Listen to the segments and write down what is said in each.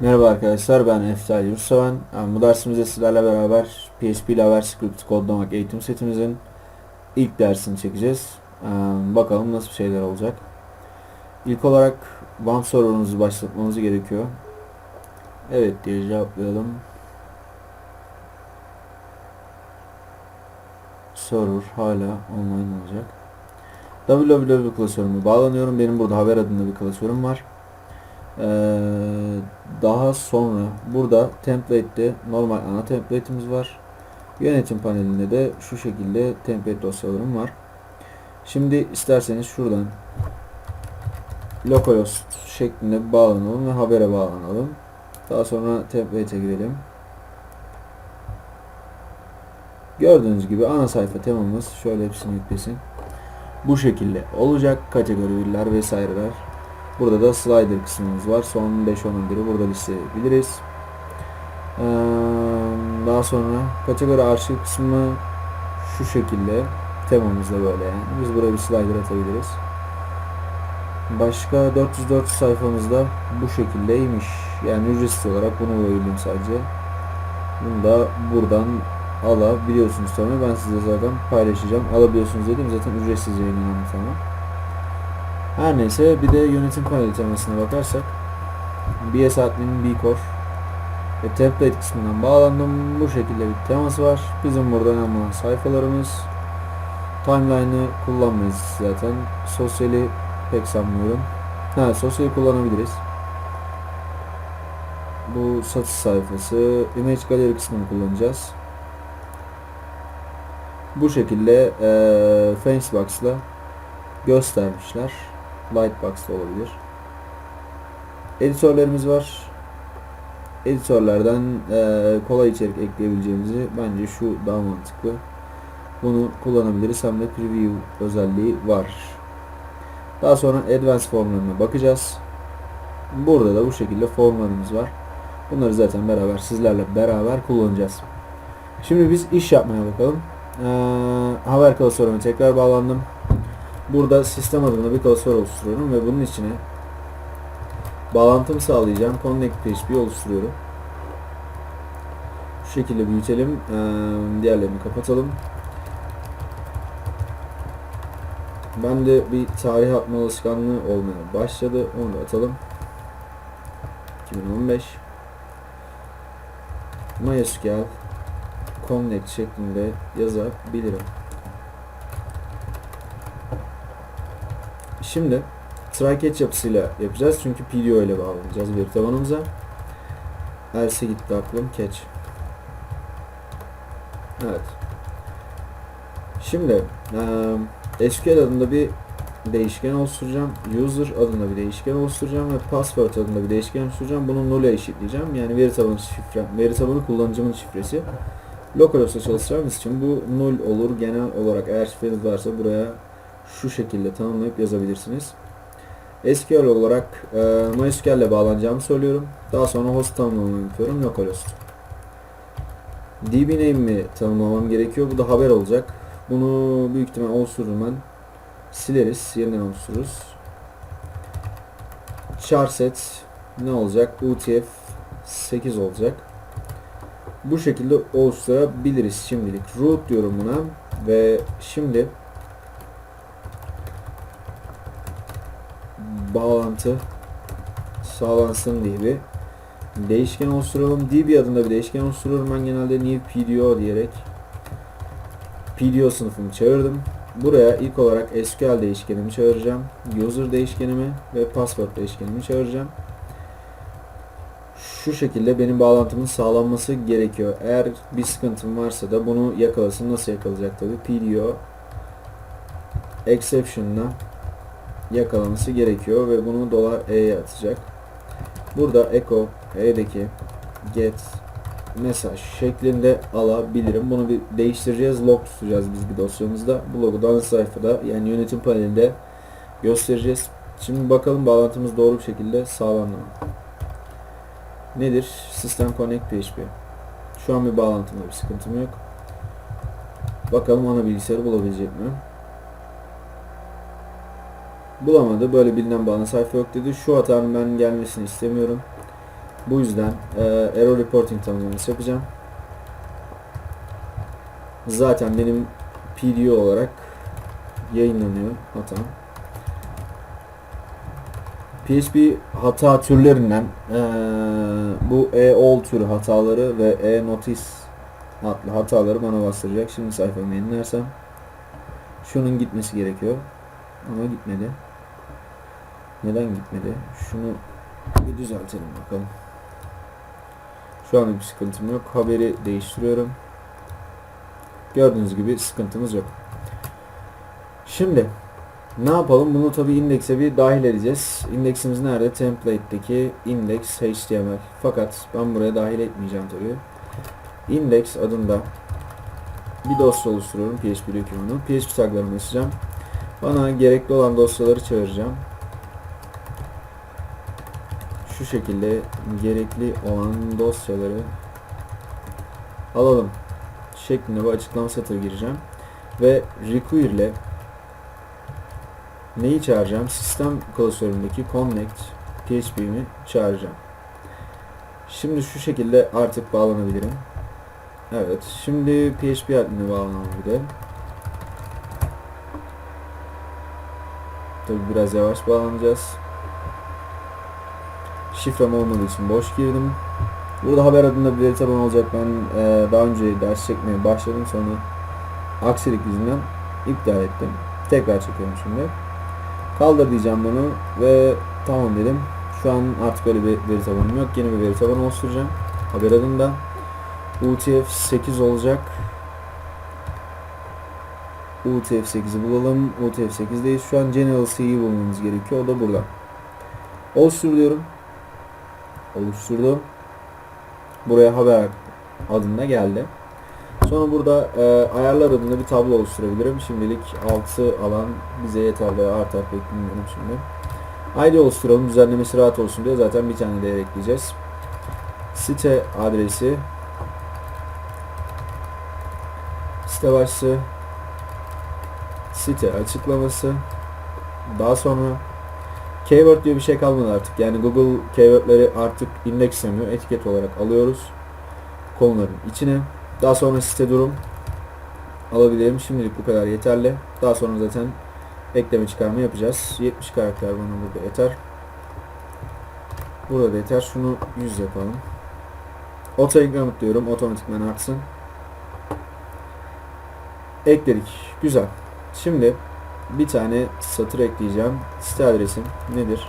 Merhaba arkadaşlar ben Eftal Yurtseven. Bu dersimizde sizlerle beraber PHP ile JavaScript kodlamak eğitim setimizin ilk dersini çekeceğiz. Ee, bakalım nasıl şeyler olacak. İlk olarak WAMP server'ımızı başlatmamız gerekiyor. Evet diye cevaplayalım. Server hala online olacak. www klasörüme bağlanıyorum. Benim burada haber adında bir klasörüm var. Ee, daha sonra burada template'te normal ana template'imiz var. Yönetim panelinde de şu şekilde template dosyalarım var. Şimdi isterseniz şuradan localhost şeklinde bağlanalım ve habere bağlanalım. Daha sonra template'e girelim. Gördüğünüz gibi ana sayfa temamız şöyle hepsini yüklesin. Bu şekilde olacak kategoriler vesaireler. Burada da slider kısmımız var. Son 5-10'un burada listeleyebiliriz. Ee, daha sonra kategori arşiv kısmı şu şekilde. Temamız da böyle yani. Biz buraya bir slider atabiliriz. Başka 404 sayfamızda bu şekildeymiş. Yani ücretsiz olarak bunu bulabildim sadece. Bunu da buradan alabiliyorsunuz tabii. Ben size zaten paylaşacağım. Alabiliyorsunuz dedim zaten ücretsiz yayınlanan tamam. Her neyse bir de yönetim paneli temasına bakarsak BS Admin B-Core ve template kısmından bağlandım. Bu şekilde bir teması var. Bizim burada önemli sayfalarımız. Timeline'ı kullanmayız zaten. Sosyali pek sanmıyorum. Ha sosyali kullanabiliriz. Bu satış sayfası. Image Gallery kısmını kullanacağız. Bu şekilde e, Fancebox'la göstermişler. Lightbox da olabilir. Editörlerimiz var. Editörlerden e, kolay içerik ekleyebileceğimizi bence şu daha mantıklı. Bunu kullanabiliriz. Hem de preview özelliği var. Daha sonra advanced formlarına bakacağız. Burada da bu şekilde formlarımız var. Bunları zaten beraber sizlerle beraber kullanacağız. Şimdi biz iş yapmaya bakalım. Ee, haber klasörüme tekrar bağlandım. Burada sistem adına bir klasör oluşturuyorum ve bunun içine bağlantımı sağlayacağım connect php oluşturuyorum. Şu şekilde büyütelim. Diğerlerini kapatalım. Ben de bir tarih atma alışkanlığı olmaya başladı. Onu da atalım. 2015 MySQL connect şeklinde yazabilirim. Şimdi catch yapısıyla yapacağız çünkü PDO ile bağlanacağız veri tabanımıza. Else gitti aklım catch. Evet. Şimdi e, SQL adında bir değişken oluşturacağım. User adında bir değişken oluşturacağım ve password adında bir değişken oluşturacağım. Bunu null'e eşitleyeceğim. Yani veri tabanı şifre, veri tabanı kullanıcımın şifresi. Localhost'ta çalışacağımız için bu null olur. Genel olarak eğer şifreniz varsa buraya şu şekilde tanımlayıp yazabilirsiniz. SQL olarak e, MySQL ile bağlanacağımı söylüyorum. Daha sonra host tanımlamayı yapıyorum. Localhost. DB name'imi tanımlamam gerekiyor. Bu da haber olacak. Bunu büyük ihtimal oluştururum ben. Sileriz. Yeniden oluştururuz. Charset ne olacak? UTF 8 olacak. Bu şekilde oluşturabiliriz şimdilik. Root diyorum buna ve şimdi bağlantı sağlansın diye bir değişken oluşturalım. DB adında bir değişken oluşturuyorum. Ben genelde new PDO diyerek PDO sınıfını çağırdım. Buraya ilk olarak SQL değişkenimi çağıracağım. User değişkenimi ve password değişkenimi çağıracağım. Şu şekilde benim bağlantımın sağlanması gerekiyor. Eğer bir sıkıntım varsa da bunu yakalasın. Nasıl yakalayacak tabi? PDO exception'la yakalaması gerekiyor ve bunu dolar e'ye atacak. Burada echo e'deki get mesaj şeklinde alabilirim. Bunu bir değiştireceğiz. Log tutacağız biz bir dosyamızda. Bu logu da sayfada yani yönetim panelinde göstereceğiz. Şimdi bakalım bağlantımız doğru bir şekilde sağlandı mı? Nedir? System Connect PHP. Şu an bir bağlantımda bir sıkıntım yok. Bakalım ana bilgisayarı bulabilecek mi? Bulamadı. Böyle bilinen bağlı sayfa yok dedi. Şu hatanın ben gelmesini istemiyorum. Bu yüzden e, error reporting tanımlaması yapacağım. Zaten benim PDO olarak yayınlanıyor hatam. PHP hata türlerinden eee, bu e-all türü hataları ve e-notice adlı hataları bana bastıracak. Şimdi sayfamı yenilersem şunun gitmesi gerekiyor. Ama gitmedi. Neden gitmedi? Şunu bir düzeltelim bakalım. Şu anda bir sıkıntım yok. Haberi değiştiriyorum. Gördüğünüz gibi sıkıntımız yok. Şimdi ne yapalım? Bunu tabi indekse bir dahil edeceğiz. İndeksimiz nerede? Template'deki index html. Fakat ben buraya dahil etmeyeceğim tabi. Index adında bir dosya oluşturuyorum. PHP dokümanı. PHP taglarını açacağım. Bana gerekli olan dosyaları çağıracağım. Şekilde gerekli olan dosyaları alalım şeklinde bir açıklama satırı gireceğim. Ve require ile neyi çağıracağım? Sistem klasöründeki connect php'mi çağıracağım. Şimdi şu şekilde artık bağlanabilirim. Evet. Şimdi PHP admin'e bağlanalım bir de. Tabi biraz yavaş bağlanacağız. Şifrem olmadığı için boş girdim. Burada haber adında bir veri tabanı olacak. Ben e, daha önce ders çekmeye başladım sonra aksilik yüzünden iptal ettim. Tekrar çekiyorum şimdi. Kaldır diyeceğim bunu ve tamam dedim. Şu an artık öyle bir veri tabanım yok. Yeni bir veri tabanı oluşturacağım. Haber adında. UTF-8 olacak. UTF-8'i bulalım. UTF-8'deyiz. Şu an General C'yi bulmamız gerekiyor. O da burada. Oluştur diyorum. Oluşturdum. Buraya haber adında geldi. Sonra burada e, ayarlar adında bir tablo oluşturabilirim. Şimdilik 6 alan bize yeterli. Artar pek bilmiyorum şimdi. ID oluşturalım. Düzenlemesi rahat olsun diye zaten bir tane değer ekleyeceğiz. Site adresi site başlığı site açıklaması daha sonra keyword diye bir şey kalmadı artık. Yani Google keywordleri artık indekslemiyor. Etiket olarak alıyoruz. Konuların içine. Daha sonra site durum alabilirim. Şimdilik bu kadar yeterli. Daha sonra zaten ekleme çıkarma yapacağız. 70 karakter bana burada yeter. Burada da yeter. Şunu 100 yapalım. Auto increment diyorum. Otomatikman artsın. Ekledik. Güzel. Şimdi bir tane satır ekleyeceğim. Site adresim nedir?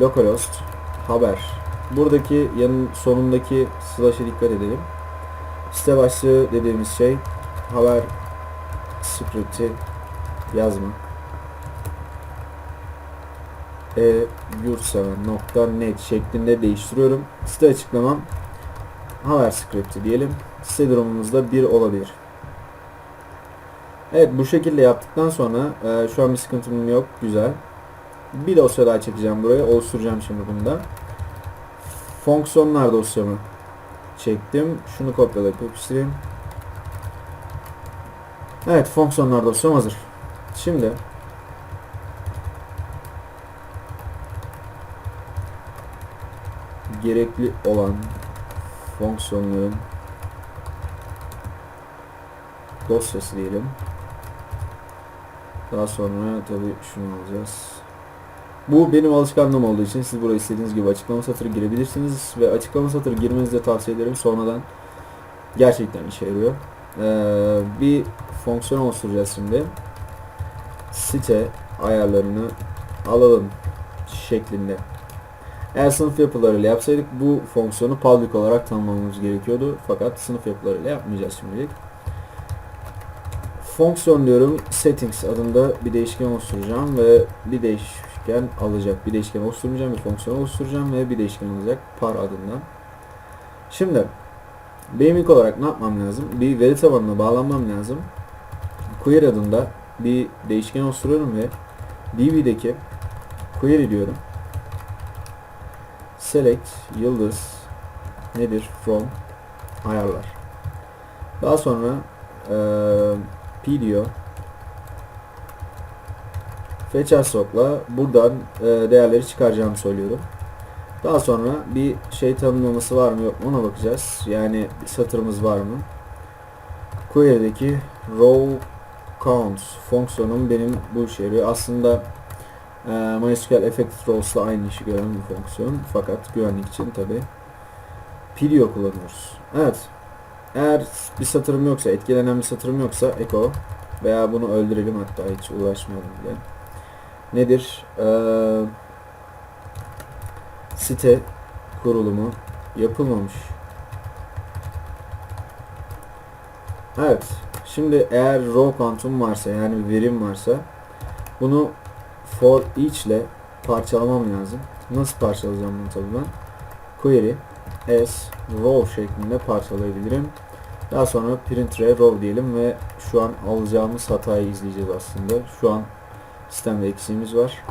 Localhost haber. Buradaki yanın sonundaki slash'e dikkat edelim. Site başlığı dediğimiz şey haber script'i yazmak. E yurtseven.net şeklinde değiştiriyorum. Site açıklamam haber script'i diyelim. Site durumumuzda 1 olabilir. Evet bu şekilde yaptıktan sonra e, şu an bir sıkıntım yok. Güzel. Bir dosya daha çekeceğim buraya. Oluşturacağım şimdi bunu da. Fonksiyonlar dosyamı çektim. Şunu kopyalayıp yapıştırayım. Evet fonksiyonlar dosyam hazır. Şimdi gerekli olan fonksiyonların dosyası diyelim. Daha sonra tabi şunu alacağız. Bu benim alışkanlığım olduğu için siz buraya istediğiniz gibi açıklama satırı girebilirsiniz ve açıklama satırı girmenizi de tavsiye ederim. Sonradan gerçekten işe yarıyor. Ee, bir fonksiyon oluşturacağız şimdi. Site ayarlarını alalım şeklinde. Eğer sınıf yapılarıyla yapsaydık bu fonksiyonu public olarak tanımlamamız gerekiyordu. Fakat sınıf yapılarıyla yapmayacağız şimdilik fonksiyon diyorum settings adında bir değişken oluşturacağım ve bir değişken alacak. Bir değişken oluşturmayacağım bir fonksiyon oluşturacağım ve bir değişken alacak par adında şimdi benim ilk olarak ne yapmam lazım? Bir veri tabanına bağlanmam lazım. Query adında bir değişken oluşturuyorum ve db'deki query diyorum. Select yıldız nedir? From ayarlar. Daha sonra eee p diyor. Fetch Assock'la buradan e, değerleri çıkaracağımı söylüyorum. Daha sonra bir şey tanımlaması var mı yok mu ona bakacağız. Yani bir satırımız var mı? Query'deki row count fonksiyonum benim bu işe yarıyor. Aslında e, MySQL Effective Rows'la aynı işi gören bir fonksiyon. Fakat güvenlik için tabi PDO kullanıyoruz. Evet. Eğer bir satırım yoksa, etkilenen bir satırım yoksa echo veya bunu öldürelim hatta hiç uğraşmayalım bile. Nedir? Eee site kurulumu yapılmamış. Evet. Şimdi eğer row count'um varsa yani verim varsa bunu for each ile parçalamam lazım. Nasıl parçalayacağım bunu tabii ben? Query as row şeklinde parçalayabilirim. Daha sonra print re row diyelim ve şu an alacağımız hatayı izleyeceğiz aslında. Şu an sistemde eksiğimiz var.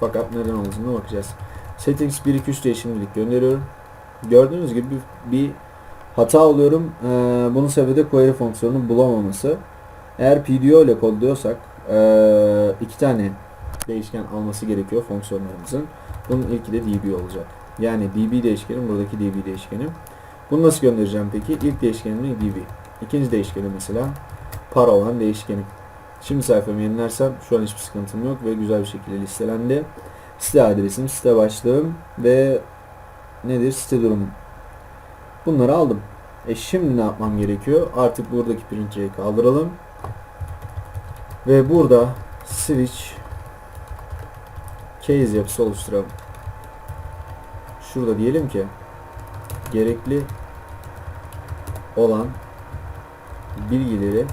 Fakat neden olduğuna bakacağız. Settings 1 2 3 diye şimdilik gönderiyorum. Gördüğünüz gibi bir hata alıyorum. Ee, bunun sebebi de query fonksiyonunun bulamaması. Eğer PDO ile kodluyorsak ee, iki tane değişken alması gerekiyor fonksiyonlarımızın. Bunun ilki de db olacak. Yani db değişkenim buradaki db değişkenim. Bunu nasıl göndereceğim peki? İlk değişkenim ne? db. İkinci değişkenim mesela para olan değişkenim. Şimdi sayfamı yenilersem şu an hiçbir sıkıntım yok ve güzel bir şekilde listelendi. Site adresim, site başlığım ve nedir? Site durumum. Bunları aldım. E şimdi ne yapmam gerekiyor? Artık buradaki print'i kaldıralım. Ve burada switch case yapısı oluşturalım. Şurada diyelim ki gerekli olan bilgileri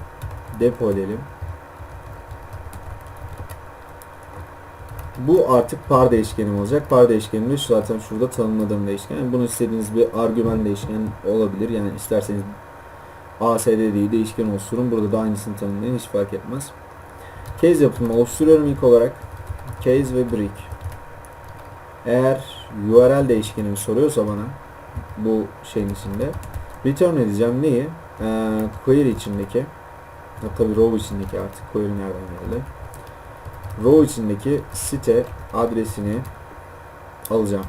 depo edelim. Bu artık par değişkenim olacak. Par değişkenim de şu zaten şurada tanımladığım değişken. Yani bunu istediğiniz bir argüman değişken olabilir. Yani isterseniz ASD diye değişken oluşturun. Burada da aynısını tanımlayın. Hiç fark etmez. Case yapımı oluşturuyorum ilk olarak. Case ve break. Eğer URL değişkenimi soruyorsa bana bu şeyin içinde return edeceğim neyi? Ee, query içindeki tabi row içindeki artık query nereden geldi? row içindeki site adresini alacağım.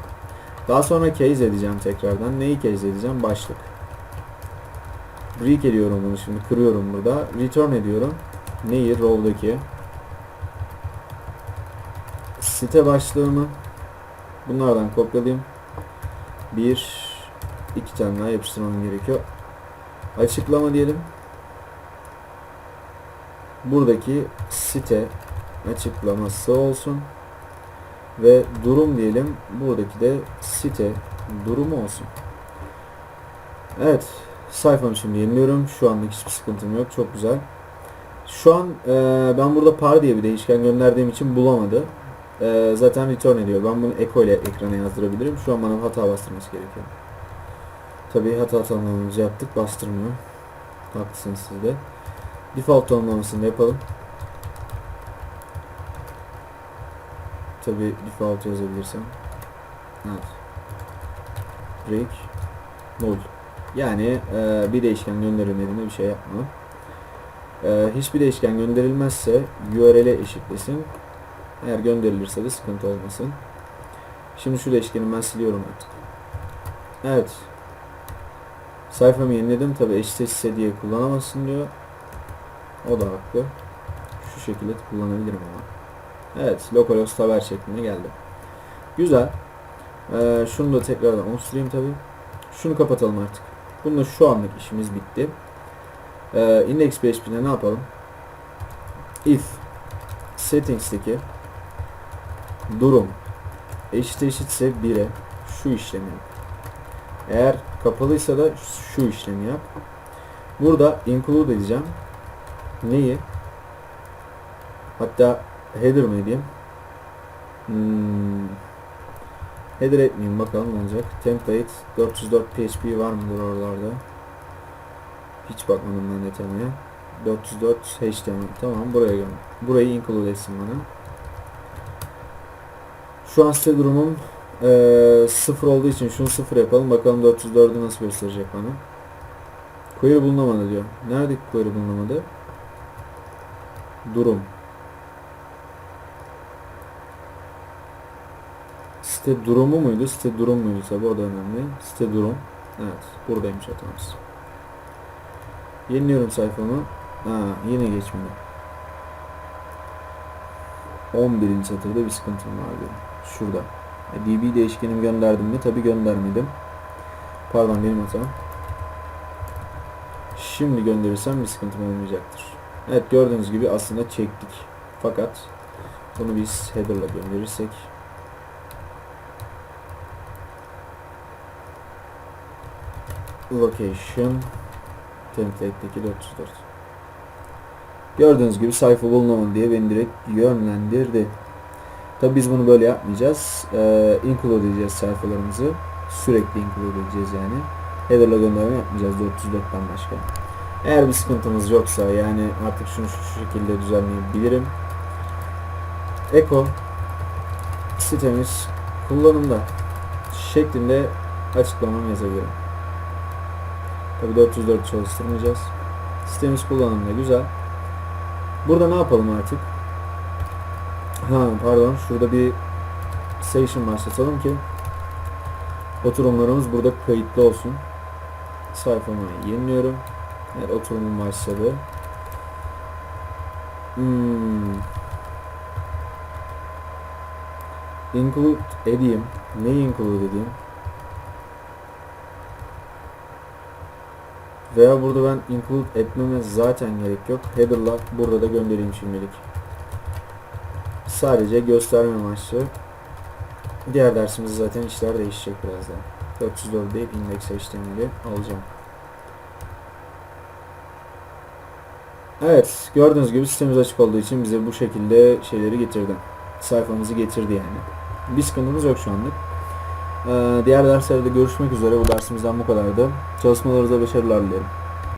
Daha sonra case edeceğim tekrardan. Neyi case edeceğim? Başlık. Break ediyorum bunu şimdi. Kırıyorum burada. Return ediyorum. Neyi? Row'daki site başlığımı bunlardan kopyalayayım. Bir iki tane daha yapıştırmam gerekiyor. Açıklama diyelim. Buradaki site açıklaması olsun. Ve durum diyelim. Buradaki de site durumu olsun. Evet. Sayfamı şimdi yeniliyorum. Şu anlık hiçbir sıkıntım yok. Çok güzel. Şu an e, ben burada par diye bir değişken gönderdiğim için bulamadı. E, zaten return ediyor. Ben bunu echo ile ekrana yazdırabilirim. Şu an bana hata bastırması gerekiyor. Tabii hata tanımlamamızı yaptık. Bastırmıyor. Haklısınız siz de. Default tanımlamasını yapalım. Tabi default yazabilirsem. Evet. Break null. Yani e, bir değişken gönderilmediğinde bir şey yapma. E, hiçbir değişken gönderilmezse URL'e eşitlesin. Eğer gönderilirse de sıkıntı olmasın. Şimdi şu değişkeni ben siliyorum artık. Evet. Sayfamı yeniledim. Tabi eşitse diye kullanamazsın diyor. O da haklı. Şu şekilde kullanabilirim ama. Evet, localhost haber şeklinde geldi. Güzel. Ee, şunu da tekrardan oluşturayım tabi. Şunu kapatalım artık. Bununla şu anlık işimiz bitti. Ee, index.php'de ne yapalım? If settings'teki durum eşit eşitse 1'e şu işlemi yap. Eğer kapalıysa da şu işlemi yap. Burada include edeceğim. Neyi? Hatta header mi diyeyim? Hmm. Header etmeyeyim bakalım olacak. Template 404 PHP var mıdır oralarda? Hiç bakmadım ben detayına. 404 HTML. Tamam buraya gönder. Burayı include etsin bana. Şu an site durumum ee, sıfır olduğu için şunu sıfır yapalım. Bakalım 404'ü nasıl gösterecek bana. Query bulunamadı diyor. Nerede query bulunamadı? Durum. Site durumu muydu? Site durum muydu tabi o da önemli. Site durum. Evet buradaymış hatamız. Yeniliyorum sayfamı. Ha yine geçmedi. 11. satırda bir sıkıntım var diyor. Şurada. E, DB değişkenimi gönderdim mi? Tabi göndermedim. Pardon benim hatam. Şimdi gönderirsem bir sıkıntım olmayacaktır. Evet gördüğünüz gibi aslında çektik. Fakat bunu biz header'la gönderirsek location template'deki 404 Gördüğünüz gibi sayfa bulunamadı diye beni direkt yönlendirdi. Tabi biz bunu böyle yapmayacağız. Ee, include edeceğiz sayfalarımızı. Sürekli include edeceğiz yani. Header'la gönderme yapmayacağız 404'ten başka. Eğer bir sıkıntımız yoksa yani artık şunu şu şekilde düzenleyebilirim. Eko sitemiz kullanımda şeklinde açıklamamı yazabilirim. Tabi 404 çalıştırmayacağız. Sitemiz kullanımda güzel. Burada ne yapalım artık? Ha pardon şurada bir session başlatalım ki oturumlarımız burada kayıtlı olsun. Sayfamı yeniliyorum. Evet oturumum başladı. Hmm. Include edeyim. Neyi include edeyim? Veya burada ben include etmeme zaten gerek yok. Header'la burada da göndereyim şimdilik. Sadece gösterme amaçlı. Diğer dersimizde zaten işler değişecek birazdan. 404 deyip index HTML'i alacağım. Evet, gördüğünüz gibi sistemimiz açık olduğu için bize bu şekilde şeyleri getirdi. Sayfamızı getirdi yani. Bir sıkıntımız yok şu anlık. Ee, diğer derslerde görüşmek üzere. Bu dersimizden bu kadardı. Çalışmalarınıza başarılar dilerim.